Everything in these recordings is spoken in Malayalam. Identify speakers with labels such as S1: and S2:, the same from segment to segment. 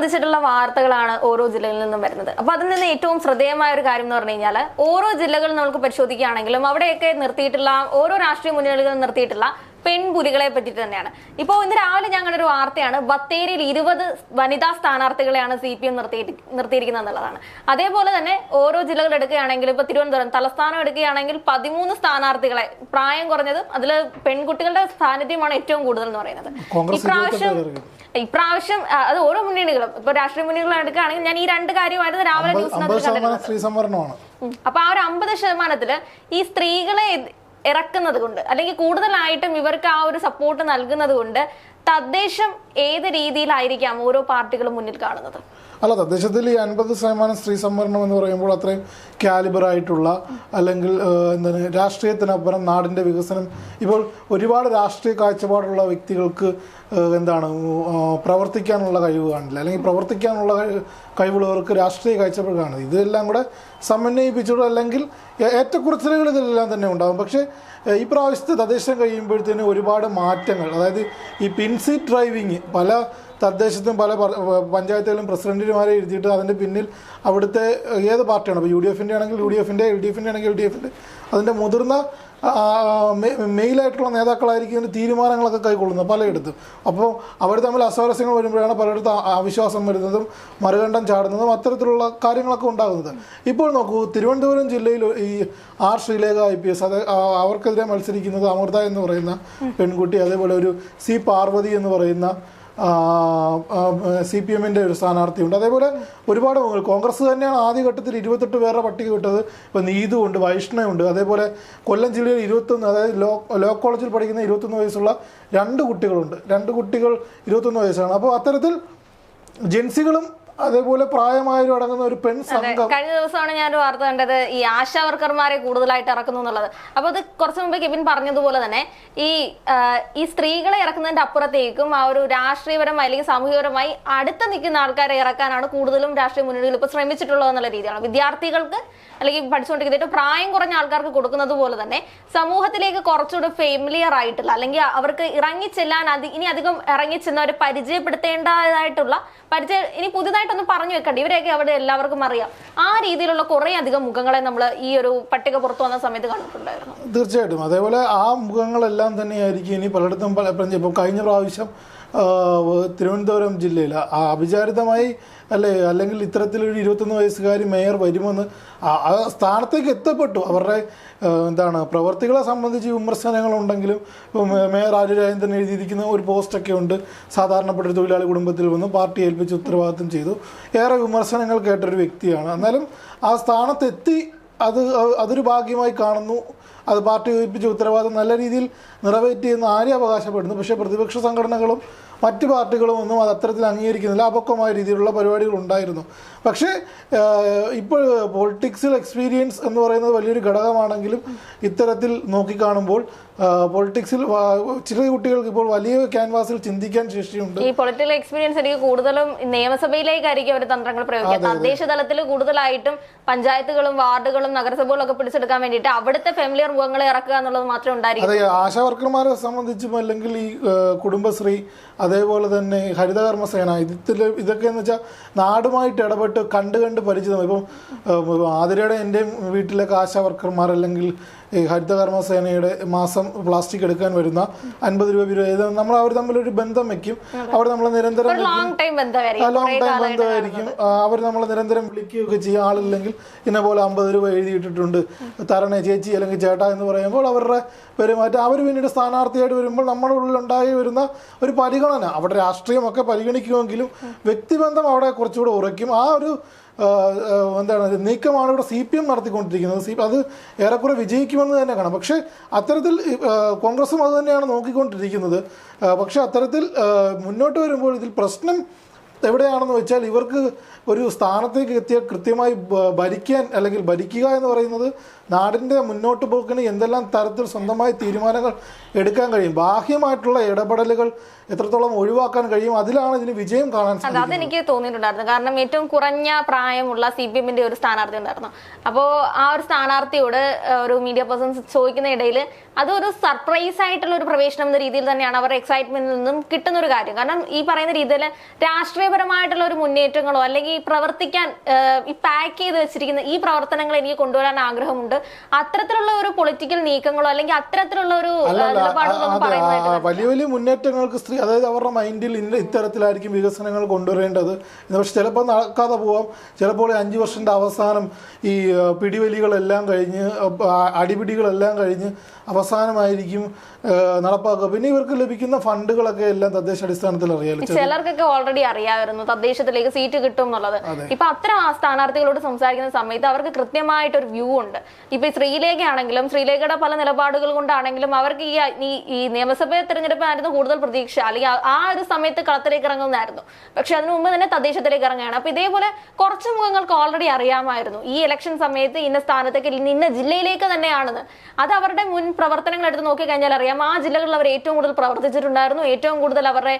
S1: സംബന്ധിച്ചിട്ടുള്ള വാർത്തകളാണ് ഓരോ ജില്ലയിൽ നിന്നും വരുന്നത്. അപ്പൊ അതിൽ നിന്ന് ഏറ്റവും ശ്രദ്ധേയമായ ഒരു കാര്യം എന്ന് പറഞ്ഞു കഴിഞ്ഞാൽ ഓരോ ജില്ലകൾ നമുക്ക് പരിശോധിക്കുകയാണെങ്കിലും അവിടെയൊക്കെ നിർത്തിയിട്ടുള്ള ഓരോ രാഷ്ട്രീയ മുന്നണികളും നിർത്തിയിട്ടുള്ള പെൺപുലികളെ പറ്റിട്ട് തന്നെയാണ്. ഇപ്പോൾ ഇന്ന് രാവിലെ ഞങ്ങളുടെ ഒരു വാർത്തയാണ് ബത്തേരിയിൽ ഇരുപത് വനിതാ സ്ഥാനാർത്ഥികളെയാണ് സി പി എം നിർത്തി നിർത്തിയിരിക്കുന്നത് എന്നുള്ളതാണ്. അതേപോലെ തന്നെ ഓരോ ജില്ലകൾ എടുക്കുകയാണെങ്കിൽ ഇപ്പൊ തിരുവനന്തപുരം തലസ്ഥാനം എടുക്കുകയാണെങ്കിൽ പതിമൂന്ന് സ്ഥാനാർത്ഥികളെ പ്രായം കുറഞ്ഞതും അതിൽ പെൺകുട്ടികളുടെ സാന്നിധ്യമാണ് ഏറ്റവും കൂടുതൽ എന്ന് പറയുന്നത് ഇപ്രാവശ്യം ഇപ്രാവശ്യം അത് ഓരോ മുന്നണികളും ഇപ്പൊ രാഷ്ട്രീയ മുന്നണികൾ എടുക്കുകയാണെങ്കിൽ ഞാൻ ഈ രണ്ട് കാര്യമായിരുന്നു രാവിലെ
S2: ന്യൂസ്
S1: ന്യൂസിനകത്ത്. അപ്പൊ ആ ഒരു അമ്പത് ശതമാനത്തിൽ ഈ സ്ത്രീകളെ ഇറക്കുന്നത് കൊണ്ട് അല്ലെങ്കിൽ കൂടുതലായിട്ടും ഇവർക്ക് ആ ഒരു സപ്പോർട്ട് നൽകുന്നത് കൊണ്ട് തദ്ദേശം ഏത് രീതിയിലായിരിക്കാം ഓരോ പാർട്ടികളും മുന്നിൽ കാണുന്നത്?
S2: അല്ല തദ്ദേശത്തിൽ ഈ അൻപത് ശതമാനം സ്ത്രീ സംവരണം എന്ന് പറയുമ്പോൾ അത്രയും കാലിബറായിട്ടുള്ള അല്ലെങ്കിൽ എന്താണ് രാഷ്ട്രീയത്തിനപ്പുറം നാടിന്റെ വികസനം. ഇപ്പോൾ ഒരുപാട് രാഷ്ട്രീയ കാഴ്ചപ്പാടുള്ള വ്യക്തികൾക്ക് എന്താണ് പ്രവർത്തിക്കാനുള്ള കഴിവ് കാണില്ല. അല്ലെങ്കിൽ പ്രവർത്തിക്കാനുള്ള കഴി- കഴിവുള്ളവർക്ക് രാഷ്ട്രീയ കാഴ്ചപ്പാട് കാണില്ല ഇതെല്ലാം കൂടെ സമന്വയിപ്പിച്ചുകൊണ്ട് അല്ലെങ്കിൽ ഏറ്റക്കുറച്ചിലുകൾ ഇതെല്ലാം തന്നെ ഉണ്ടാകും. പക്ഷേ ഈ പ്രാവശ്യത്തെ തദ്ദേശം കഴിയുമ്പോഴത്തേന് ഒരുപാട് മാറ്റങ്ങൾ അതായത് ഈ പിൻസീറ്റ് ഡ്രൈവിങ് പല തദ്ദേശത്തും പല പഞ്ചായത്തുകളിലും പ്രസിഡന്റുമാരെ എഴുതിയിട്ട് അതിന്റെ പിന്നിൽ അവിടുത്തെ ഏത് പാർട്ടിയാണ്? അപ്പോൾ യു ഡി എഫിന്റെ ആണെങ്കിൽ യു ഡി എഫിന്റെ എൽ ഡി എഫിന്റെ ആണെങ്കിൽ എൽ ഡി എഫിന്റെ അതിന്റെ മുതിർന്ന മെയിലായിട്ടുള്ള നേതാക്കളായിരിക്കും ഇതിന്റെ തീരുമാനങ്ങളൊക്കെ കൈക്കൊള്ളുന്നത് പലയിടത്തും. അപ്പോൾ അവർ തമ്മിൽ അസ്വാരസ്യങ്ങൾ വരുമ്പോഴാണ് പലയിടത്തും അവിശ്വാസം വരുന്നതും മറുകണ്ഠം ചാടുന്നതും അത്തരത്തിലുള്ള കാര്യങ്ങളൊക്കെ ഉണ്ടാകുന്നത്. ഇപ്പോൾ നോക്കൂ തിരുവനന്തപുരം ജില്ലയിൽ ഈ R Sreelekha I P S അത് അവർക്കെതിരെ മത്സരിക്കുന്നത് അമൃത എന്ന് പറയുന്ന പെൺകുട്ടി അതേപോലെ ഒരു സി പാർവതി എന്ന് പറയുന്ന സി പി എമ്മിന്റെ ഒരു സ്ഥാനാർത്ഥിയുണ്ട്. അതേപോലെ ഒരുപാട് കോൺഗ്രസ് തന്നെയാണ് ആദ്യഘട്ടത്തിൽ ഇരുപത്തെട്ട് പേരുടെ പട്ടിക വിട്ടത്. ഇപ്പോൾ നീതുണ്ട് വൈഷ്ണവുണ്ട്. അതേപോലെ കൊല്ലം ജില്ലയിൽ ഇരുപത്തൊന്ന് അതായത് ലോ ലോ കോളേജിൽ പഠിക്കുന്ന ഇരുപത്തൊന്ന് വയസ്സുള്ള രണ്ട് കുട്ടികളുണ്ട്. രണ്ട് കുട്ടികൾ ഇരുപത്തൊന്ന് വയസ്സാണ്. അപ്പോൾ അത്തരത്തിൽ ജെൻസികളും അതേപോലെ പ്രായമായവരും അടങ്ങുന്ന ഒരു പെൺ സംഘം.
S1: കഴിഞ്ഞ ദിവസമാണ് ഞാൻ ഒരു വാർത്ത കണ്ടത്. ഈ ആശാ വർക്കർമാരെ കൂടുതലായിട്ട് ഇറക്കുന്നു എന്നുള്ളത്. അപ്പൊ അത് കുറച്ചു മുമ്പ് കെവിൻ പറഞ്ഞതുപോലെ തന്നെ ഈ ഈ സ്ത്രീകളെ ഇറക്കുന്നതിന്റെ അപ്പുറത്തേക്കും ആ ഒരു രാഷ്ട്രീയപരമായി അല്ലെങ്കിൽ സാമൂഹികപരമായി അടുത്ത് നിൽക്കുന്ന ആൾക്കാരെ ഇറക്കാനാണ് കൂടുതലും രാഷ്ട്രീയ മുന്നണികൾ ഇപ്പൊ ശ്രമിച്ചിട്ടുള്ളത് എന്നുള്ള രീതിയാണ്. വിദ്യാർത്ഥികൾക്ക് അല്ലെങ്കിൽ പഠിച്ചുകൊണ്ടിരിക്കുന്ന പ്രായം കുറഞ്ഞ ആൾക്കാർക്ക് കൊടുക്കുന്നത് പോലെ തന്നെ സമൂഹത്തിലേക്ക് കുറച്ചുകൂടെ ഫെമിലിയർ ആയിട്ടുള്ള അല്ലെങ്കിൽ അവർക്ക് ഇറങ്ങിച്ചെല്ലാൻ ഇനി അധികം ഇറങ്ങിച്ചെന്നവരെ പരിചയപ്പെടുത്തേണ്ടതായിട്ടുള്ള പരിചയ ഇനി പുതിയതായിട്ടൊന്നും പറഞ്ഞു വെക്കണ്ട. ഇവരെയൊക്കെ അവിടെ എല്ലാവർക്കും അറിയാം. ആ രീതിയിലുള്ള കുറേ അധികം മുഖങ്ങളെ നമ്മൾ ഈ ഒരു പട്ടിക പുറത്തു വന്ന സമയത്ത് കണ്ടിട്ടുണ്ടായിരുന്നു.
S2: തീർച്ചയായിട്ടും. അതേപോലെ ആ മുഖങ്ങളെല്ലാം തന്നെയായിരിക്കും ഇനി പലയിടത്തും പല ഇപ്പം കഴിഞ്ഞ പ്രാവശ്യം തിരുവനന്തപുരം ജില്ലയിൽ. അവിചാരിതമായി അല്ലേ അല്ലെങ്കിൽ ഇത്തരത്തിലൊരു ഇരുപത്തൊന്ന് വയസ്സുകാരി മേയർ വരുമെന്ന് ആ സ്ഥാനത്തേക്ക് എത്തപ്പെട്ടു. അവരുടെ എന്താണ് പ്രവർത്തികളെ സംബന്ധിച്ച് വിമർശനങ്ങളുണ്ടെങ്കിലും മേയർ ആര്യ രാജേന്ദ്രൻ എഴുതിയിരിക്കുന്ന ഒരു പോസ്റ്റൊക്കെ ഉണ്ട്. സാധാരണപ്പെട്ട ഒരു തൊഴിലാളി കുടുംബത്തിൽ വന്ന് പാർട്ടി ഏൽപ്പിച്ച് ഉത്തരവാദിത്വം ചെയ്തു. ഏറെ വിമർശനങ്ങൾ കേട്ടൊരു വ്യക്തിയാണ്. എന്നാലും ആ സ്ഥാനത്തെത്തി അത് അതൊരു ഭാഗ്യമായി കാണുന്നു അത് പാർട്ടി ഏൽപ്പിച്ച ഉത്തരവാദിത്വം നല്ല രീതിയിൽ നിറവേറ്റിയെന്ന് ആരും അവകാശപ്പെടുന്നു. പക്ഷേ പ്രതിപക്ഷ സംഘടനകളും മറ്റ് പാർട്ടികളും ഒന്നും അത് അത്തരത്തിൽ അംഗീകരിക്കുന്നില്ല. അപക്വമായ രീതിയിലുള്ള പരിപാടികൾ ഉണ്ടായിരുന്നു. പക്ഷേ ഇപ്പോൾ പൊളിറ്റിക്സിൽ എക്സ്പീരിയൻസ് എന്ന് പറയുന്നത് വലിയൊരു ഘടകമാണെങ്കിലും ഇത്തരത്തിൽ നോക്കിക്കാണുമ്പോൾ പൊളിറ്റിക്സിൽ ചില കുട്ടികൾക്ക് ഇപ്പോൾ വലിയ ക്യാൻവാസിൽ ചിന്തിക്കാൻ ശേഷിയുണ്ട്.
S1: ഈ പൊളിറ്റിക്കൽ എക്സ്പീരിയൻസ് എനിക്ക് കൂടുതലും നിയമസഭയിലേക്കായിരിക്കും അവർ തന്ത്രങ്ങൾ പ്രയോഗിക്കുക. തദ്ദേശ തലത്തിൽ കൂടുതലായിട്ടും പഞ്ചായത്തുകളും വാർഡുകളും നഗരസഭകളും ഒക്കെ പിടിച്ചെടുക്കാൻ വേണ്ടിയിട്ട് അവിടുത്തെ ഫെമിലിയർ മുഖങ്ങളെ ഇറക്കുക എന്നുള്ളത് മാത്രമേ ഉണ്ടായിരിക്കും.
S2: അതെ ആശാ വർക്കർമാരെ സംബന്ധിച്ചും അല്ലെങ്കിൽ ഈ കുടുംബശ്രീ അതേപോലെ തന്നെ ഹരിതകർമ്മസേന ഇതിൽ ഇതൊക്കെ എന്ന് വെച്ചാൽ നാടുമായിട്ട് ഇടപെട്ട് കണ്ട് കണ്ട് പരിചിതം ഇപ്പം ആതിരയുടെ എന്റെയും വീട്ടിലൊക്കെ ആശാ വർക്കർമാർ അല്ലെങ്കിൽ ഈ ഹരിതകർമ്മസേനയുടെ മാസം പ്ലാസ്റ്റിക് എടുക്കാൻ വരുന്ന അൻപത് രൂപ വീതം നമ്മൾ അവർ തമ്മിലൊരു ബന്ധം വെക്കും. അവർ നമ്മൾ നിരന്തരം
S1: ഒരു ലോങ് ടൈം ബന്ധമായിരിക്കും
S2: അവർ നമ്മളെ നിരന്തരം വിളിക്കുകയൊക്കെ ചെയ്യും. ആളില്ലെങ്കിൽ ഇന്ന പോലെ അമ്പത് രൂപ എഴുതിയിട്ടിട്ടുണ്ട്. തരണേ ചേച്ചി അല്ലെങ്കിൽ ചേട്ട എന്ന് പറയുമ്പോൾ അവരുടെ പെരുമാറ്റം അവർ പിന്നീട് സ്ഥാനാർത്ഥിയായിട്ട് വരുമ്പോൾ നമ്മുടെ ഉള്ളിൽ ഉണ്ടായി വരുന്ന ഒരു പരിഗണന. അവിടെ രാഷ്ട്രീയമൊക്കെ പരിഗണിക്കുമെങ്കിലും വ്യക്തിബന്ധം അവിടെ കുറച്ചുകൂടെ ഉറയ്ക്കും. ആ ഒരു എന്താണ് നീക്കമാണ് ഇവിടെ സി പി എം നടത്തിക്കൊണ്ടിരിക്കുന്നത്. സി അത് ഏറെക്കുറെ വിജയിക്കുമെന്ന് തന്നെ കാണാം. പക്ഷേ അത്തരത്തിൽ കോൺഗ്രസും അത് തന്നെയാണ് നോക്കിക്കൊണ്ടിരിക്കുന്നത്. പക്ഷേ അത്തരത്തിൽ മുന്നോട്ട് വരുമ്പോൾ ഇതിൽ പ്രശ്നം എവിടെയാണെന്ന് വെച്ചാൽ ഇവർക്ക് ഒരു സ്ഥാനത്തേക്ക് എത്തിയ കൃത്യമായി ഭരിക്കാൻ അല്ലെങ്കിൽ ഭരിക്കുക എന്ന് പറയുന്നത് നാടിന്റെ മുന്നോട്ട് പോക്കിന് എന്തെല്ലാം തരത്തിൽ സ്വന്തമായി തീരുമാനങ്ങൾ എടുക്കാൻ കഴിയും ബാഹ്യമായിട്ടുള്ള ഇടപെടലുകൾ എത്രത്തോളം ഒഴിവാക്കാൻ കഴിയും അതിലാണ് ഇതിന് വിജയം കാണാൻ സാധിക്കുന്നത്.
S1: അതെനിക്ക് തോന്നിയിട്ടുണ്ടായിരുന്നു. കാരണം ഏറ്റവും കുറഞ്ഞ പ്രായമുള്ള സി പി എമ്മിന്റെ ഒരു സ്ഥാനാർത്ഥി ഉണ്ടായിരുന്നു. അപ്പോൾ ആ ഒരു സ്ഥാനാർത്ഥിയോട് ഒരു മീഡിയ പേഴ്സൺസ് ചോദിക്കുന്ന ഇടയിൽ അതൊരു സർപ്രൈസ് ആയിട്ടുള്ള ഒരു പ്രവേശനം എന്ന രീതിയിൽ തന്നെയാണ് അവർ എക്സൈറ്റ്മെന്റിൽ നിന്നും കിട്ടുന്ന ഒരു കാര്യം. കാരണം ഈ പറയുന്ന രീതിയിൽ രാഷ്ട്രീയപരമായിട്ടുള്ള ഒരു മുന്നേറ്റങ്ങളോ അല്ലെങ്കിൽ പ്രവർത്തിക്കാൻ ഈ പാക്ക് ചെയ്ത് വെച്ചിരിക്കുന്ന ഈ പ്രവർത്തനങ്ങൾ എനിക്ക് കൊണ്ടുവരാൻ ആഗ്രഹമുണ്ട്. അത്തരത്തിലുള്ള ഒരു പൊളിറ്റിക്കൽ നീക്കങ്ങളോ അല്ലെങ്കിൽ അത്തരത്തിലുള്ള ഒരു
S2: വലിയ വലിയ മുന്നേറ്റങ്ങൾക്ക് സ്ത്രീ അതായത് അവരുടെ മൈൻഡിൽ ഇന്ന ഇത്തരത്തിലായിരിക്കും വികസനങ്ങൾ കൊണ്ടുവരേണ്ടത്. പക്ഷെ ചിലപ്പോൾ നടക്കാതെ പോവാം. ചിലപ്പോൾ അഞ്ചു വർഷത്തിന്റെ അവസാനം ഈ പിടിവലികളെല്ലാം കഴിഞ്ഞ് അടിപിടികളെല്ലാം കഴിഞ്ഞ് അവസാനമായിരിക്കും നടപ്പാക്കുക. പിന്നെ ഇവർക്ക് ലഭിക്കുന്ന ഫണ്ടുകളൊക്കെ എല്ലാം തദ്ദേശ അടിസ്ഥാനത്തിൽ അറിയാലോ.
S1: ചിലർക്കൊക്കെ ഓൾറെഡി അറിയാമായിരുന്നു തദ്ദേശത്തിലേക്ക് സീറ്റ് കിട്ടും എന്നുള്ളത്. ഇപ്പൊ അത്തരം സ്ഥാനാർത്ഥികളോട് സംസാരിക്കുന്ന സമയത്ത് അവർക്ക് കൃത്യമായിട്ട് ഒരു വ്യൂ ഉണ്ട്. ഇപ്പൊ ശ്രീലേഖയാണെങ്കിലും ശ്രീലേഖ ആണെങ്കിലും ശ്രീലേഖയുടെ പല നിലപാടുകൾ കൊണ്ടാണെങ്കിലും അവർക്ക് ഈ ഈ- നിയമസഭ തെരഞ്ഞെടുപ്പായിരുന്നു കൂടുതൽ പ്രതീക്ഷ. അല്ലെങ്കിൽ ആ- ഒരു സമയത്ത് കളത്തിലേക്ക് ഇറങ്ങുന്നതായിരുന്നു. പക്ഷെ അതിനു മുമ്പ് തന്നെ തദ്ദേശത്തിലേക്ക് ഇറങ്ങുകയാണ്. അപ്പൊ ഇതേപോലെ കുറച്ച് മുഖങ്ങൾക്ക് ഓൾറെഡി അറിയാമായിരുന്നു. ഈ ഇലക്ഷൻ സമയത്ത് ഇന്ന സ്ഥാനത്തേക്ക് ഇന്ന ജില്ലയിലേക്ക് തന്നെയാണെന്ന്. അത് അവരുടെ മുൻ പ്രവർത്തനങ്ങൾ എടുത്ത് നോക്കിക്കഴിഞ്ഞാൽ അറിയാം ആ ജില്ലകളിൽ അവർ ഏറ്റവും കൂടുതൽ പ്രവർത്തിച്ചിട്ടുണ്ടായിരുന്നു ഏറ്റവും കൂടുതൽ അവരുടെ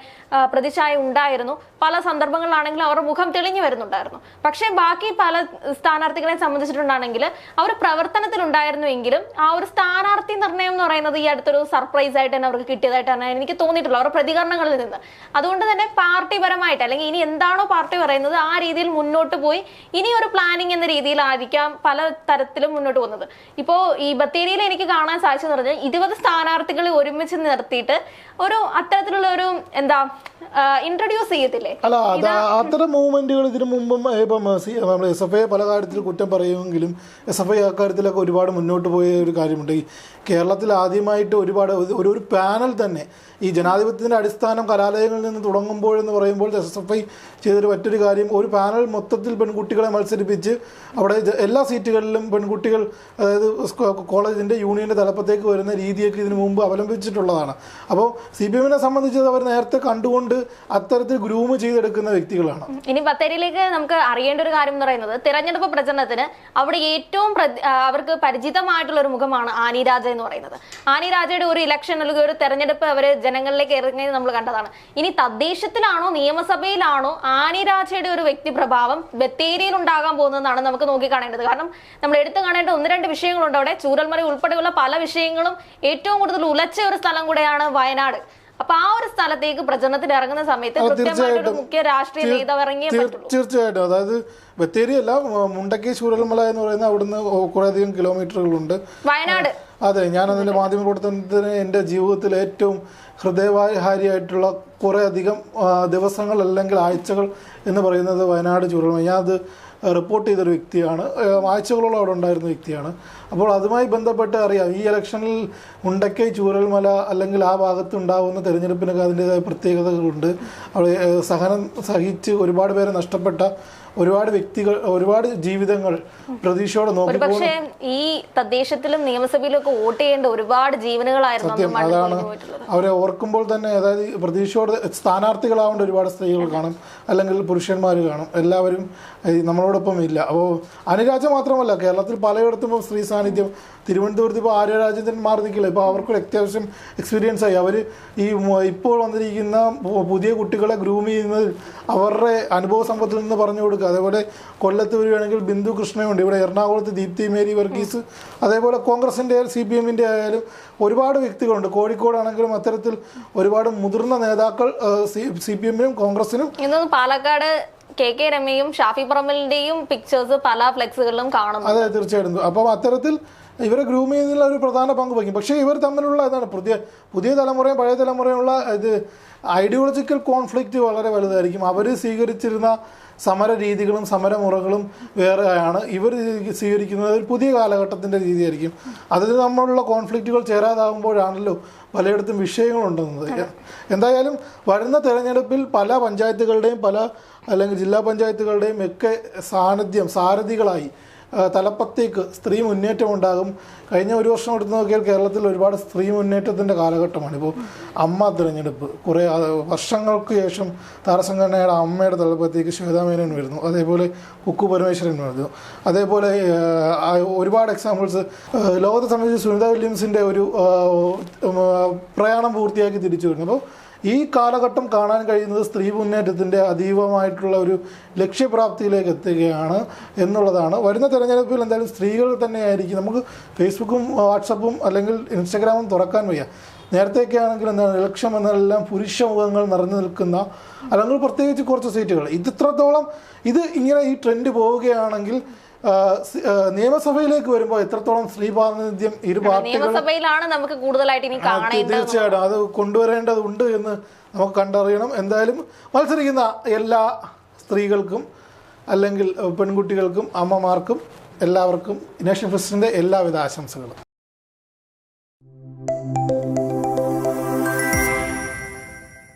S1: പ്രതിച്ഛായ ഉണ്ടായിരുന്നു. പല സന്ദർഭങ്ങളിലാണെങ്കിലും അവരുടെ മുഖം തെളിഞ്ഞു വരുന്നുണ്ടായിരുന്നു. പക്ഷേ ബാക്കി പല സ്ഥാനാർത്ഥികളെ സംബന്ധിച്ചിട്ടുണ്ടാണെങ്കിൽ അവർ പ്രവർത്തനത്തിലുണ്ടായിരുന്നുവെങ്കിലും ആ ഒരു സ്ഥാനാർത്ഥി നിർണയം എന്ന് പറയുന്നത് ഈ അടുത്തൊരു സർപ്രൈസ് ആയിട്ട് തന്നെ അവർക്ക് കിട്ടിയതായിട്ടാണ് എനിക്ക് തോന്നിയിട്ടുള്ളത് അവരുടെ പ്രതികരണങ്ങളിൽ നിന്ന്. അതുകൊണ്ട് തന്നെ പാർട്ടിപരമായിട്ട് അല്ലെങ്കിൽ ഇനി എന്താണോ പാർട്ടി പറയുന്നത് ആ രീതിയിൽ മുന്നോട്ട് പോയി ഇനി ഒരു പ്ലാനിങ് എന്ന രീതിയിലായിരിക്കാം പല തരത്തിലും മുന്നോട്ട് പോകുന്നത്. ഇപ്പോ ഈ ബത്തേരിയിൽ എനിക്ക് കാണാൻ സാധിച്ചെന്ന് പറഞ്ഞാൽ ഇരുപത് സ്ഥാനാർത്ഥികളെ ഒരുമിച്ച് നിർത്തിയിട്ട് ഒരു അത്തരത്തിലുള്ള ഒരു എന്താ ഇൻട്രൊഡ്യൂസ് ചെയ്യത്തില്ലേ?
S2: അല്ല അത് അത്തരം മൂവ്മെന്റുകൾ ഇതിനു മുമ്പും ഇപ്പം നമ്മൾ എസ് എഫ് ഐ പല കാര്യത്തിൽ കുറ്റം പറയുമെങ്കിലും എസ് എഫ് ഐ അക്കാര്യത്തിലൊക്കെ ഒരുപാട് മുന്നോട്ട് പോയ ഒരു കാര്യമുണ്ട്. ഈ കേരളത്തിൽ ആദ്യമായിട്ട് ഒരുപാട് ഒരു ഒരു പാനൽ തന്നെ ഈ ജനാധിപത്യത്തിന്റെ അടിസ്ഥാനം കലാലയങ്ങളിൽ നിന്ന് തുടങ്ങുമ്പോഴെന്ന് പറയുമ്പോൾ എസ് എഫ് ഐ ചെയ്തൊരു മറ്റൊരു കാര്യം ഒരു പാനൽ മൊത്തത്തിൽ പെൺകുട്ടികളെ മത്സരിപ്പിച്ച് അവിടെ എല്ലാ സീറ്റുകളിലും പെൺകുട്ടികൾ അതായത് കോളേജിന്റെ കോളേജിന്റെ യൂണിയന്റെ തലപ്പത്തേക്ക് വരുന്ന രീതിയൊക്കെ ഇതിനു മുമ്പ് അവലംബിച്ചിട്ടുള്ളതാണ്. അപ്പോൾ സി പി എമ്മിനെ സംബന്ധിച്ച് അവർ നേരത്തെ കണ്ടുകൊണ്ട് അത്തരത്തിൽ ഗ്രൂമ് ചെയ്തെടുക്കുന്ന വ്യക്തികളാണ്.
S1: ഇനി ബത്തേരിയിലേക്ക് നമുക്ക് അറിയേണ്ട ഒരു കാര്യം എന്ന് പറയുന്നത് തിരഞ്ഞെടുപ്പ് പ്രചരണത്തിന് അവിടെ ഏറ്റവും അവർക്ക് പരിചിതമായിട്ടുള്ള ഒരു മുഖമാണ് ആനി രാജ എന്ന് പറയുന്നത്. ആനി രാജയുടെ ഒരു ഇലക്ഷൻ അല്ലെങ്കിൽ ഒരു തെരഞ്ഞെടുപ്പ് അവർ ജനങ്ങളിലേക്ക് ഇറങ്ങിയത് നമ്മൾ കണ്ടതാണ്. ഇനി തദ്ദേശത്തിലാണോ നിയമസഭയിലാണോ ആനി രാജയുടെ ഒരു വ്യക്തി പ്രഭാവം ബത്തേരിയിൽ ഉണ്ടാകാൻ പോകുന്നതെന്നാണ് നമുക്ക് നോക്കിക്കാണേണ്ടത് കാരണം നമ്മൾ എടുത്തു കാണേണ്ട ഒന്ന് രണ്ട് വിഷയങ്ങളുണ്ട് അവിടെ. ചൂരൽമറി ഉൾപ്പെടെയുള്ള പല വിഷയങ്ങളും ഏറ്റവും കൂടുതൽ ഉലച്ച ഒരു സ്ഥലം കൂടെയാണ് വയനാട്. അപ്പൊ ആ ഒരു സ്ഥലത്തേക്ക് പ്രചരണത്തിന് ഇറങ്ങുന്ന സമയത്ത് കൃത്യമായിട്ടൊരു മുഖ്യ രാഷ്ട്രീയ നേതാവ് ഇറങ്ങിയേ
S2: തീർച്ചയായിട്ടും. അതായത് ബത്തേരിയല്ല മുണ്ടക്കി മുണ്ടക്കൈ ശൂരൽമല എന്ന് പറയുന്ന അവിടുന്ന് കുറേയധികം കിലോമീറ്ററുകളുണ്ട്.
S1: വയനാട്.
S2: അതെ ഞാൻ അതിന്റെ മാധ്യമ പ്രവർത്തനത്തിന് എന്റെ ജീവിതത്തിൽ ഏറ്റവും ഹൃദയഹാരിയായിട്ടുള്ള കുറേ അധികം ദിവസങ്ങൾ അല്ലെങ്കിൽ ആഴ്ചകൾ എന്ന് പറയുന്നത് വയനാട് ചൂരൽമല. ഞാൻ അത് റിപ്പോർട്ട് ചെയ്തൊരു വ്യക്തിയാണ്. ആഴ്ചകളോളം അവിടെ ഉണ്ടായിരുന്ന വ്യക്തിയാണ്. അപ്പോൾ അതുമായി ബന്ധപ്പെട്ട് അറിയാം ഈ ഇലക്ഷനിൽ ഉണ്ടക്കൈ ചൂരൽമല അല്ലെങ്കിൽ ആ ഭാഗത്ത് ഉണ്ടാകുന്ന തെരഞ്ഞെടുപ്പിനൊക്കെ അതിന്റെതായ പ്രത്യേകതകളുണ്ട്. അവിടെ സഹനം സഹിച്ച് ഒരുപാട് പേരെ നഷ്ടപ്പെട്ട ഒരുപാട് വ്യക്തികൾ ഒരുപാട് ജീവിതങ്ങൾ പ്രതീക്ഷയോടെ നോക്കി
S1: പക്ഷേ ഈ തദ്ദേശത്തിലും നിയമസഭയിലും ഒക്കെ വോട്ട് ചെയ്യേണ്ട ഒരുപാട് ജീവനുകളായിരുന്നു
S2: സത്യം അതാണ് അവരെ ഓർക്കുമ്പോൾ തന്നെ അതായത് പ്രതീക്ഷയോടെ സ്ഥാനാർത്ഥികളാവേണ്ട ഒരുപാട് സ്ത്രീകൾ കാണും അല്ലെങ്കിൽ പുരുഷന്മാർ കാണും. എല്ലാവരും നമ്മളോടൊപ്പം ഇല്ല. അപ്പോൾ അനുരാജ മാത്രമല്ല കേരളത്തിൽ പലയിടത്തും ഇപ്പോൾ സ്ത്രീ സാന്നിധ്യം. തിരുവനന്തപുരത്ത് ഇപ്പോൾ ആര്യ രാജേന്ദ്രൻ മാറി നിൽക്കില്ല. ഇപ്പോൾ അവർക്ക് അത്യാവശ്യം എക്സ്പീരിയൻസ് ആയി. അവർ ഈ ഇപ്പോൾ വന്നിരിക്കുന്ന പുതിയ കുട്ടികളെ ഗ്രൂം ചെയ്യുന്നത് അവരുടെ അനുഭവ സമ്പത്തിൽ നിന്ന് പറഞ്ഞു കൊടുക്കുക അതേപോലെ കൊല്ലത്ത് വരികയാണെങ്കിൽ ബിന്ദു കൃഷ്ണയുണ്ട്. ഇവിടെ എറണാകുളത്ത് ദീപ്തി മേരി വർഗീസ് അതേപോലെ കോൺഗ്രസിന്റെ ആയാലും സി പി എമ്മിന്റെ ആയാലും ഒരുപാട് വ്യക്തികളുണ്ട്. കോഴിക്കോടാണെങ്കിലും അത്തരത്തിൽ ഒരുപാട് മുതിർന്ന നേതാക്കൾ സി പി എമ്മിനും കോൺഗ്രസിനും
S1: പാലക്കാട് കെ കെ രമയും ഷാഫി പറമ്പലിന്റെയും പിക്ചേഴ്സ് പല ഫ്ലെക്സുകളിലും കാണുന്നു
S2: അതെ തീർച്ചയായിട്ടും. അപ്പം അത്തരത്തിൽ ഇവരെ ഗ്രൂം ചെയ്യുന്നതിൽ ഒരു പ്രധാന പങ്ക് വഹിക്കും. പക്ഷേ ഇവർ തമ്മിലുള്ള ഇതാണ് പുതിയ പുതിയ തലമുറയും പഴയ തലമുറയുള്ള ഇത് ഐഡിയോളജിക്കൽ കോൺഫ്ലിക്റ്റ് വളരെ വലുതായിരിക്കും. അവർ സ്വീകരിച്ചിരുന്ന സമര രീതികളും സമരമുറകളും വേറെയാണ്. ഇവർ സ്വീകരിക്കുന്നത് ഒരു പുതിയ കാലഘട്ടത്തിന്റെ രീതിയായിരിക്കും. അതിൽ നമ്മളുള്ള കോൺഫ്ലിക്റ്റുകൾ ചേരാതാകുമ്പോഴാണല്ലോ പലയിടത്തും വിഷയങ്ങളുണ്ടെന്നത്. എന്തായാലും വരുന്ന തെരഞ്ഞെടുപ്പിൽ പല പഞ്ചായത്തുകളുടെയും പല അല്ലെങ്കിൽ ജില്ലാ പഞ്ചായത്തുകളുടെയും ഒക്കെ സാന്നിധ്യം സാരഥികളായി തലപ്പത്തേക്ക് സ്ത്രീ മുന്നേറ്റം ഉണ്ടാകും. കഴിഞ്ഞ ഒരു വർഷം എടുത്ത് നോക്കിയാൽ കേരളത്തിൽ ഒരുപാട് സ്ത്രീ മുന്നേറ്റത്തിന്റെ കാലഘട്ടമാണ്. ഇപ്പോൾ അമ്മ തിരഞ്ഞെടുപ്പ് കുറേ വർഷങ്ങൾക്ക് ശേഷം താരസംഘടനയുടെ അമ്മയുടെ തലപ്പത്തേക്ക് ശ്വേതാമേനൻ വരുന്നു. അതേപോലെ കുക്കു പരമേശ്വരൻ വരുന്നു. അതേപോലെ ഒരുപാട് എക്സാമ്പിൾസ് ലോകത്തെ സംബന്ധിച്ച് സുനിത വില്യംസിന്റെ ഒരു പ്രയാണം പൂർത്തിയാക്കി തിരിച്ചു വരുന്നു. അപ്പോൾ ഈ കാലഘട്ടം കാണാൻ കഴിയുന്നത് സ്ത്രീ മുന്നേറ്റത്തിന്റെ അതീവമായിട്ടുള്ള ഒരു ലക്ഷ്യപ്രാപ്തിയിലേക്ക് എത്തുകയാണ് എന്നുള്ളതാണ്. വരുന്ന തെരഞ്ഞെടുപ്പിൽ എന്തായാലും സ്ത്രീകൾ തന്നെയായിരിക്കും. നമുക്ക് ഫേസ്ബുക്കും വാട്സപ്പും അല്ലെങ്കിൽ ഇൻസ്റ്റഗ്രാമും തുറക്കാൻ വയ്യ. നേരത്തെയൊക്കെ ആണെങ്കിൽ എന്താണ് ഇലക്ഷൻ എന്നെല്ലാം പുരുഷ മുഖങ്ങൾ നിറഞ്ഞു നിൽക്കുന്ന അല്ലെങ്കിൽ പ്രത്യേകിച്ച് കുറച്ച് സീറ്റുകൾ. ഇത് ഇത്രത്തോളം ഇത് ഇങ്ങനെ ഈ ട്രെൻഡ് പോവുകയാണെങ്കിൽ നിയമസഭയിലേക്ക് വരുമ്പോൾ എത്രത്തോളം സ്ത്രീ പ്രാതിനിധ്യം ഇരു
S1: നിയമസഭയിലാണ് നമുക്ക് കൂടുതലായിട്ട് ഇനി
S2: തീർച്ചയായിട്ടും അത് കൊണ്ടുവരേണ്ടതുണ്ട് എന്ന് നമുക്ക് കണ്ടറിയണം. എന്തായാലും മത്സരിക്കുന്ന എല്ലാ സ്ത്രീകൾക്കും അല്ലെങ്കിൽ പെൺകുട്ടികൾക്കും അമ്മമാർക്കും എല്ലാവർക്കും നേഷൻ ഫെസ്റ്റിന്റെ എല്ലാവിധ ആശംസകളും.